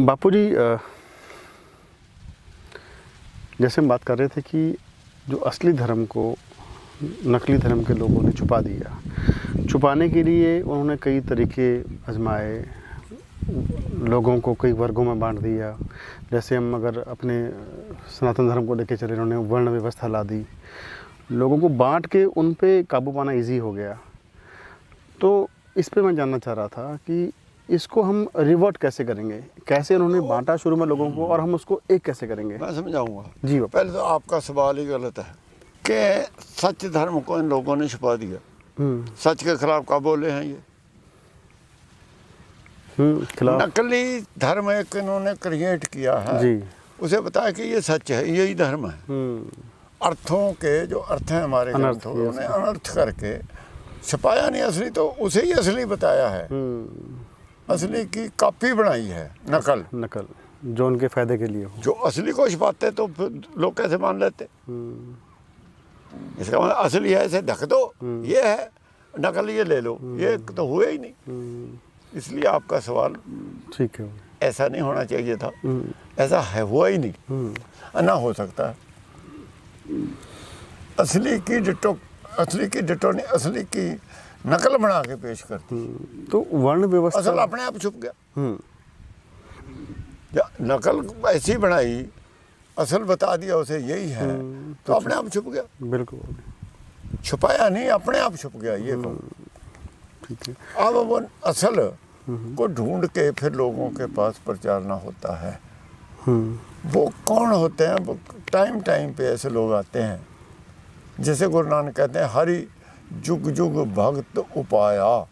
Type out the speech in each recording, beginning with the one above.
बापू जी जैसे हम बात कर रहे थे कि जो असली धर्म को, नकली धर्म के लोगों ने छुपा दिया, छुपाने के लिए उन्होंने कई तरीके आजमाए, लोगों को कई वर्गों में बांट दिया। जैसे हम अगर अपने सनातन धर्म को लेके चले, उन्होंने वर्ण व्यवस्था ला दी। लोगों को बांट के उन पे काबू पाना इजी हो गया। तो इस पे मैं जानना चाह रहा था कि इसको हम रिवर्ट कैसे करेंगे? कैसे उन्होंने बांटा शुरू में लोगों को और हम उसको एक कैसे करेंगे? मैं समझाऊँगा। जी पहले तो आपका सवाल ही गलत है कि सच धर्म को इन लोगों ने छुपा दिया। हम्म। सच के खिलाफ का बोले हैं ये? हम्म नकली धर्म एक इन्होंने क्रिएट किया है। जी। उसे बताया कि ये सच है यही धर्म है। हम्म। अर्थों के जो अर्थ हैं हमारे ग्रंथों उन्हें अनर्थ करके छुपाया नहीं असली तो उसे ही असली बताया है। असली की कॉपी बनाई है नकल। नकल जो उनके फ़ायदे के लिए हो। जो असली को छुपाते तो लोग कैसे मान लेते? हम्म, इसका मतलब असली है इसे ढक दो। ये है नकल ये ले लो। ये तो हुए ही नहीं। हम्म, इसलिए आपका सवाल ठीक है। ऐसा नहीं होना चाहिए था। हम्म, ऐसा है हुआ ही नहीं। हम्म, ना हो सकता। है असली की डिटो असली की डिटो नहीं असली की नकल बना के पेश करती। हम्म। तो वर्ण व्यवस्था असल अपने आप छुप गया। हम्म, या नकल ऐसी बनाई असल बता दिया उसे यही है तो अपने आप छुप गया। बिल्कुल। छुपाया नहीं अपने आप छुप गया ये कहो ठीक है। अब वो असल को ढूंढ के फिर लोगों के पास प्रचारना होता है। हम्म, वो कौन होते हैं? वो टाइम टाइम पे ऐसे लोग आते हैं। जैसे गुरु नानक कहते हैं हरि जुग जुग भक्त उपाया।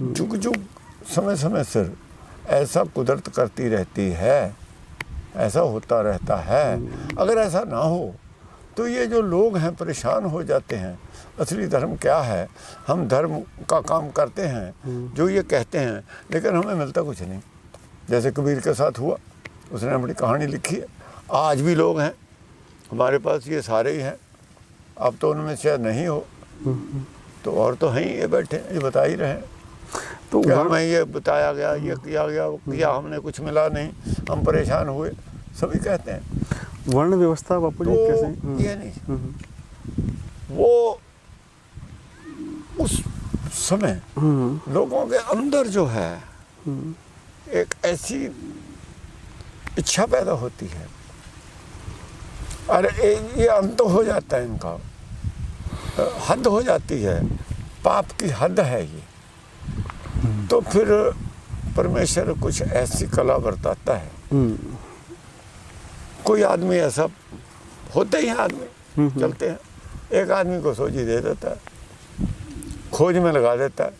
जुग जुग समय समय सिर, ऐसा कुदरत करती रहती है, ऐसा होता रहता है। अगर ऐसा ना हो तो ये जो लोग हैं, परेशान हो जाते हैं। असली धर्म क्या है? हम धर्म का काम करते हैं, जो ये कहते हैं, लेकिन हमें मिलता कुछ नहीं। जैसे कबीर के साथ हुआ, उसने अपनी कहानी लिखी है। आज भी लोग हैं, हमारे पास ये सारे ही हैं। अब तो उनमें शायद नहीं हो। तो और तो हैं ये बैठे ये बता ही रहे तो हमें ये बताया गया ये किया गया किया हमने कुछ मिला नहीं। हम परेशान हुए। सभी कहते हैं। वर्ण व्यवस्था बापू जी तो कैसे हम्म, ये नहीं। हम्म, वो उस समय हम्म, लोगों के अंदर जो है हम्म, एक ऐसी इच्छा पैदा होती है। अरे ये अंत हो जाता है इनका। हद हो जाती है। पाप की हद है ये। तो फिर परमेश्वर कुछ ऐसी कला बरताता है। हम्म, कोई आदमी ऐसा होते ही आदमी चलते हैं। एक आदमी को सोची दे देता है खोज में लगा देता है।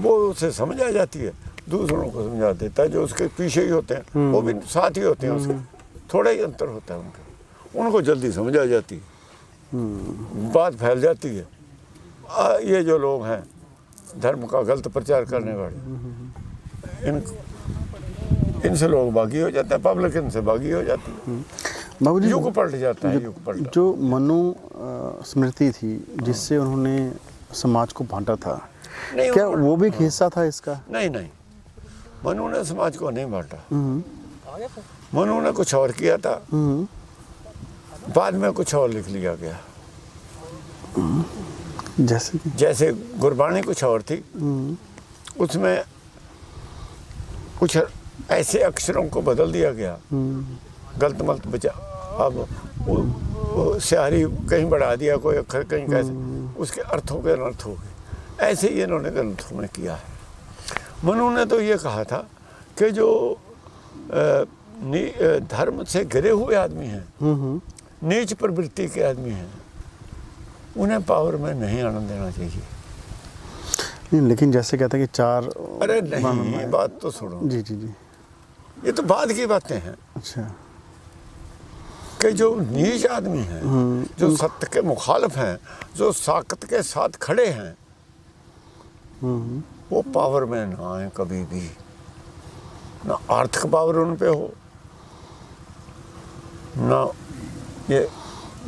वो उसे समझ आ जाती है दूसरों को समझा देता है जो उसके पीछे ही होते हैं। वो भी साथ ही होते हैं उसके थोड़ा ही अंतर होता है उनके। उनको जल्दी समझ आ जाती है। हम्म, बात फैल जाती है। आ, ये जो लोग हैं धर्म का गलत प्रचार करने वाले इन इनसे लोग बागी हो जाते हैं पब्लिक इनसे बागी हो जाती है। बाबू जी युग पलट जाता है युग पलट जो मनु स्मृति थी जिससे उन्होंने समाज को बांटा था नहीं क्या वो भी हिस्सा था इसका? नहीं नहीं। मनु ने समाज को नहीं बांटा। हम्म, मनु ने कुछ और किया था। हम्म, बाद में कुछ और लिख लिया गया। जैसे कि? जैसे गुरबाणी कुछ और थी। हम्म, उसमें कुछ ऐसे अक्षरों को बदल दिया गया। हम्म, गलत मलत बचा। अब वो, वो स्याही कहीं बढ़ा दिया कोई अक्षर कहीं कैसे उसके अर्थों के अनर्थ हो गए। ऐसे ही इन्होंने ग्रंथों में किया है। मनु ने तो ये कहा था कि जो धर्म से गिरे हुए आदमी हैं हम्म, हम्म, नीच प्रवृत्ति के आदमी हैं। उन्हें पावर में नहीं आनंद देना चाहिए। नहीं लेकिन जैसे कहते हैं कि चार अरे नहीं बात तो सुनो। जी जी जी। ये तो बाद की बातें हैं। अच्छा। कि जो नीच आदमी हैं हम्म, जो सत्य के मुखालिफ हैं जो साकत के साथ खड़े हैं हम्म, वो पावर में ना आए कभी भी। ना आर्थिक पावर उन पे हो ना ये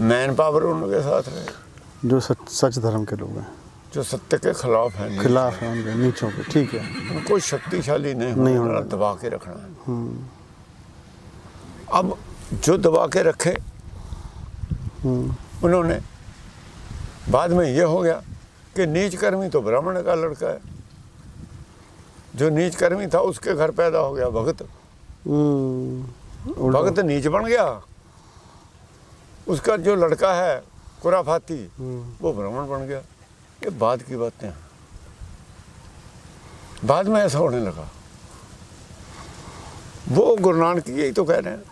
मैन पावर उनके साथ रहे जो सच सच धर्म के लोग हैं। जो सत्य के खिलाफ है। खिलाफ है उनके नीचों के ठीक है। उनको शक्तिशाली नहीं नहीं होना होना। दबा के रखना है। अब जो दबा के रखे उन्होंने बाद में ये हो गया कि नीच कर्मी तो ब्राह्मण का लड़का है। जो नीच कर्मी था उसके घर पैदा हो गया भगत। हम्म, भगत नीच बन गया। उसका जो लड़का है कुराफाती वो ब्राह्मण बन गया। ये बाद की बातें हैं। बाद में ऐसा होने लगा। वो गुरु नानक यही तो कह रहे हैं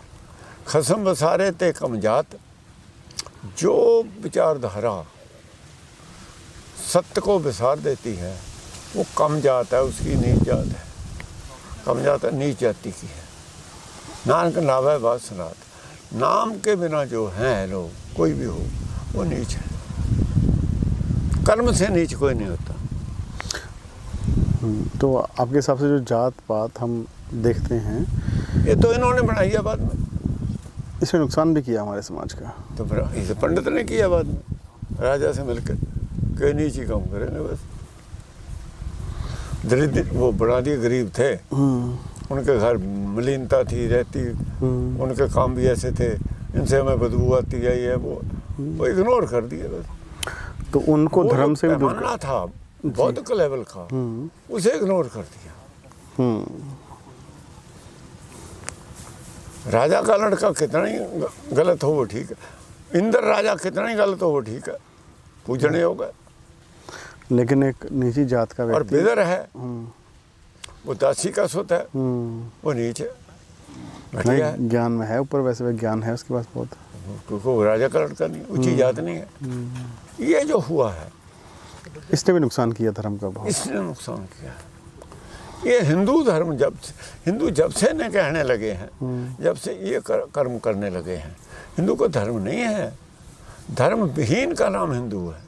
खसम बसारे ते कमजात जो विचारधारा सत्य को विसार देती है वो कम जात है उसकी नीच जात है। कम जात है नीच जाति की है। नानक नाभय बात सनात नाम के बिना जो हैं लोग कोई भी हो वो नीच है। कर्म से नीच कोई नहीं होता। हम्म, तो आपके हिसाब से जो जात पात हम देखते हैं ये तो इन्होंने बनाई है बाद में। इसने नुकसान भी किया हमारे समाज का। तो इसे पंडित ने किया बाद में राजा से मिलकर। कोई नीच ही काम करेंगे बस। दरिद्र वो बड़ा दिए गरीब थे। हम्म, उनके घर मलिनता थी रहती। हम्म। उनके काम भी ऐसे थे इनसे हमें बदबू आती है ये वो वो इग्नोर कर दिए बस। तो उनको धर्म से भी दूर था बौद्ध लेवल का। हम्म, उसे इग्नोर कर दिया। हम्म, राजा का लड़का कितना ही गलत हो वो ठीक है। इंद्र राजा कितना ही गलत हो वो ठीक है। पूजने होगा लेकिन एक निजी जात का और बिदर है। हम्म, वो दासी का सुत है। हम्म, वो नीचे। है ज्ञान में है ऊपर वैसे भी ज्ञान है उसके पास बहुत। क्योंकि वो राजा का लड़का नहीं ऊँची जात नहीं है। ये जो हुआ है। इसने भी नुकसान किया धर्म का बहुत इसने नुकसान किया। ये हिंदू धर्म जब हिंदू जब से न कहने लगे हैं जब से ये कर, कर्म करने लगे हैं हिंदू को धर्म नहीं है। धर्म विहीन का नाम हिंदू है।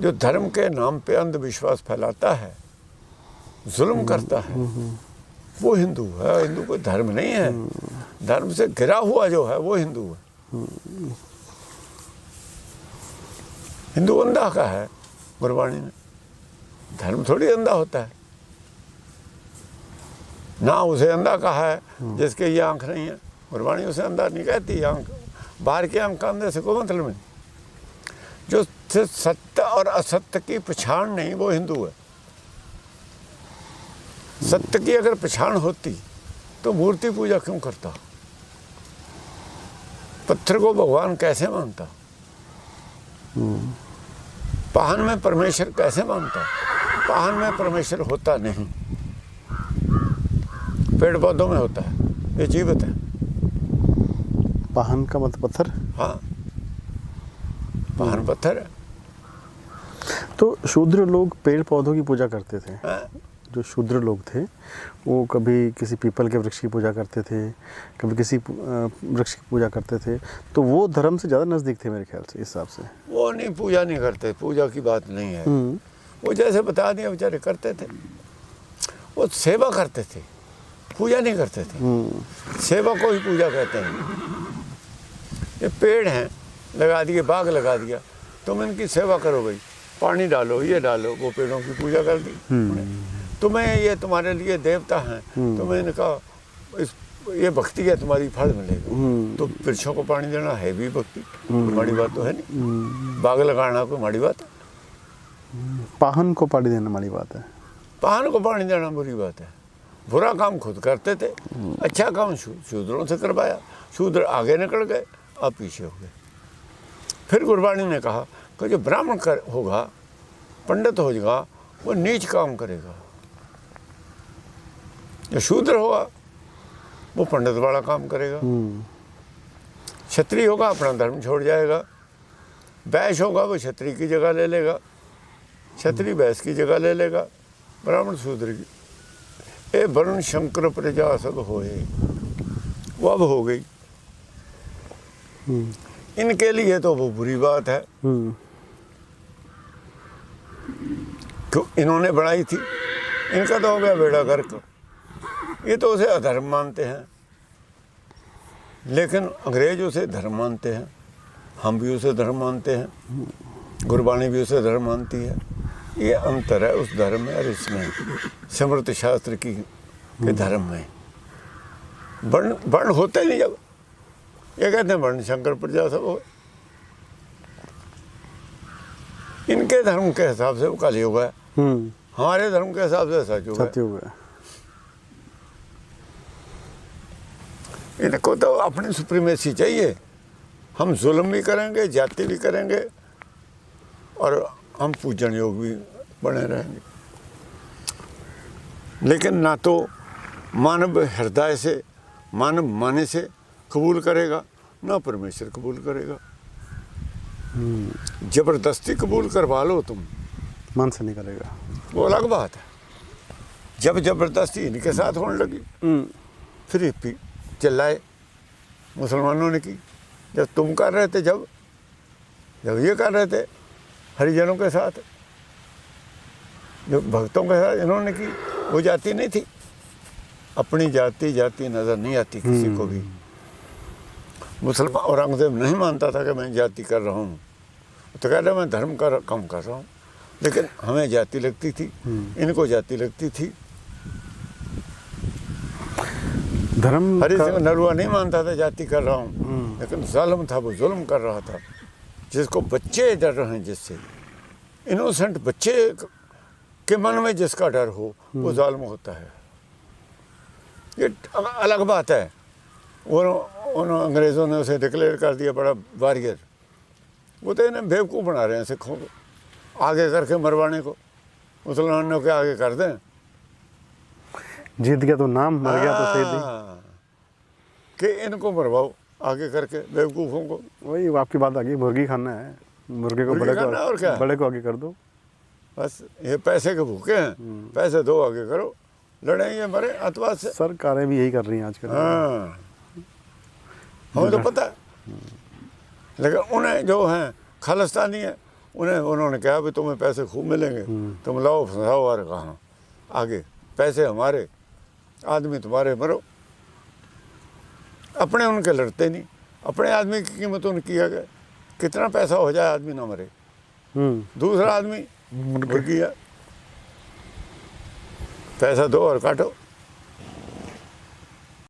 जो धर्म के नाम पे अंधविश्वास फैलाता है जुल्म करता है। वो हिंदू है, हिंदू को धर्म नहीं है। धर्म से घिरा हुआ जो है, वो हिंदू है। हिंदू अंधा का है, गुरबाणी ने धर्म थोड़ी अंधा होता है। ना उसे अंधा कहा है, जिसके ये आँख नहीं है। गुरबाणी उसे अंधा नहीं कहती आँख बाहर के आँख अंधे से कोई मतलब नहीं। जो सिर्फ़ सत्य और असत्य की पहचान नहीं, वो हिंदू है। सत्य की अगर पहचान होती तो मूर्ति पूजा क्यों करता? पत्थर को भगवान कैसे मानता? पाहन में परमेश्वर कैसे मानता? पाहन में परमेश्वर होता नहीं। पेड़ पौधों में होता है। ये जीवित है। पाहन का मत पत्थर? हाँ। पाहन पत्थर है। तो शूद्र लोग पेड़ पौधों की पूजा करते थे। हाँ? जो शूद्र लोग थे वो कभी किसी पीपल के वृक्ष की पूजा करते थे कभी किसी वृक्ष की पूजा करते थे तो वो धर्म से ज़्यादा नज़दीक थे मेरे ख्याल से इस हिसाब से। वो नहीं पूजा नहीं करते पूजा की बात नहीं है। हम्म, वो जैसे बता दिया बेचारे करते थे। वो सेवा करते थे पूजा नहीं करते थे। हम्म, सेवा को ही पूजा कहते हैं। ये पेड़ हैं लगा दिए बाग लगा दिया तुम इनकी सेवा करो भाई। पानी डालो ये डालो वो पेड़ों की पूजा कर दी। तुम्हें ये तुम्हारे लिए देवता हैं। तुम्हें इनका इस ये भक्ति है तुम्हारी फल मिलेगा। हम्म। तो वृक्षों को पानी देना है भी भक्ति माड़ी बात तो है नहीं। बाग लगाना कोई माड़ी बात है? पाहन को पानी देना माड़ी बात है। पाहन को पानी देना बुरी बात है। बुरा काम खुद करते थे। अच्छा काम शूद्रों से करवाया। शूद्र आगे निकल गए अब पीछे हो गए। फिर गुरबाणी ने कहा कि जो ब्राह्मण कर होगा पंडित हो जाएगा वो नीच काम करेगा। जो शूद्र होगा वो पंडित वाला काम करेगा। क्षत्रिय होगा, अपना धर्म छोड़ जाएगा। वैश्य होगा, वो क्षत्रिय की जगह ले लेगा। क्षत्रिय वैश्य की जगह ले लेगा। ब्राह्मण शूद्र की। ए वरुण शंकर प्रजा सब होए। वो अब हो गई। इनके लिए तो वो बुरी बात है। क्यों? इन्होंने बनाई थी। इनका तो हो गया बेड़ा गर्क। ये तो उसे अधर्म मानते हैं। लेकिन अंग्रेज़ उसे धर्म मानते हैं हम भी उसे धर्म मानते हैं गुरबाणी भी उसे धर्म मानती है। ये अंतर है उस धर्म में और इसमें समृत शास्त्र की के धर्म में। वर्ण वर्ण होते नहीं जब ये कहते हैं वर्ण शंकर प्रजा सब हो। इनके धर्म के हिसाब से वो कलयुग है। हम्म। हमारे धर्म के हिसाब से सचयुग है सत्युग है इनको तो अपनी सुप्रीमेसी चाहिए। हम जुल्म भी करेंगे जाति भी करेंगे और हम पूजन योग भी बने रहेंगे। लेकिन ना तो मानव हृदय से मानव माने से कबूल करेगा ना परमेश्वर कबूल करेगा। ज़बरदस्ती कबूल करवा लो तुम। मन से नहीं करेगा। वो अलग बात है। जब ज़बरदस्ती इनके साथ होने लगी हम्म। फिर चिल्लाए। मुसलमानों ने की जब तुम कर रहे थे जब जब ये कर रहे थे हरिजनों के साथ जो भक्तों के साथ इन्होंने की वो जाति नहीं थी। अपनी जाति जाति नज़र नहीं आती किसी को भी। मुसलमान औरंगज़ेब नहीं मानता था कि मैं जाति कर रहा हूँ। तो कह रहे मैं धर्म का कम कर रहा हूँ। लेकिन हमें जाति लगती थी। इनको जाति लगती थी। धर्म हरि सिंह नलुआ नहीं मानता था जाति कर रहा हूँ। लेकिन जालम था वो जुल्म कर रहा था। जिसको बच्चे डर रहे हैं जिससे इनोसेंट बच्चे के मन में जिसका डर हो वो जालम होता है। ये अलग बात है। वो उन अंग्रेज़ों ने उसे डिक्लेयर कर दिया बड़ा वारियर वो तो इन्हें बेवकूफ़ बना रहे हैं सिखों को आगे करके मरवाने को। मुसलमानों के आगे कर दें। जीत गया तो नाम मर गया तो सही कि इनको मरवाओ आगे करके बेवकूफ़ों को। वही आपकी बात आ गई मुर्गी खाना है। मुर्गे को बड़े खाना और क्या? को बड़े को आगे कर दो। बस ये पैसे के भूखे हैं। पैसे दो आगे करो। लड़ेंगे मरे अथवा से। सरकारें भी यही कर रही हैं आजकल। हाँ। हमें तो पता है। लेकिन उन्हें जो हैं खालिस्तानी है उन्हें उन्होंने कहा भी तुम्हें पैसे खूब मिलेंगे। तुम लाओ फंसाओ और कहाँ। आगे पैसे हमारे। आदमी तुम्हारे मरो। अपने उनके लड़ते नहीं अपने आदमी की कीमत उनकी है कि कितना पैसा हो जाए आदमी ना मरे हम्म दूसरा आदमी मुर्गी है पैसा दो और काटो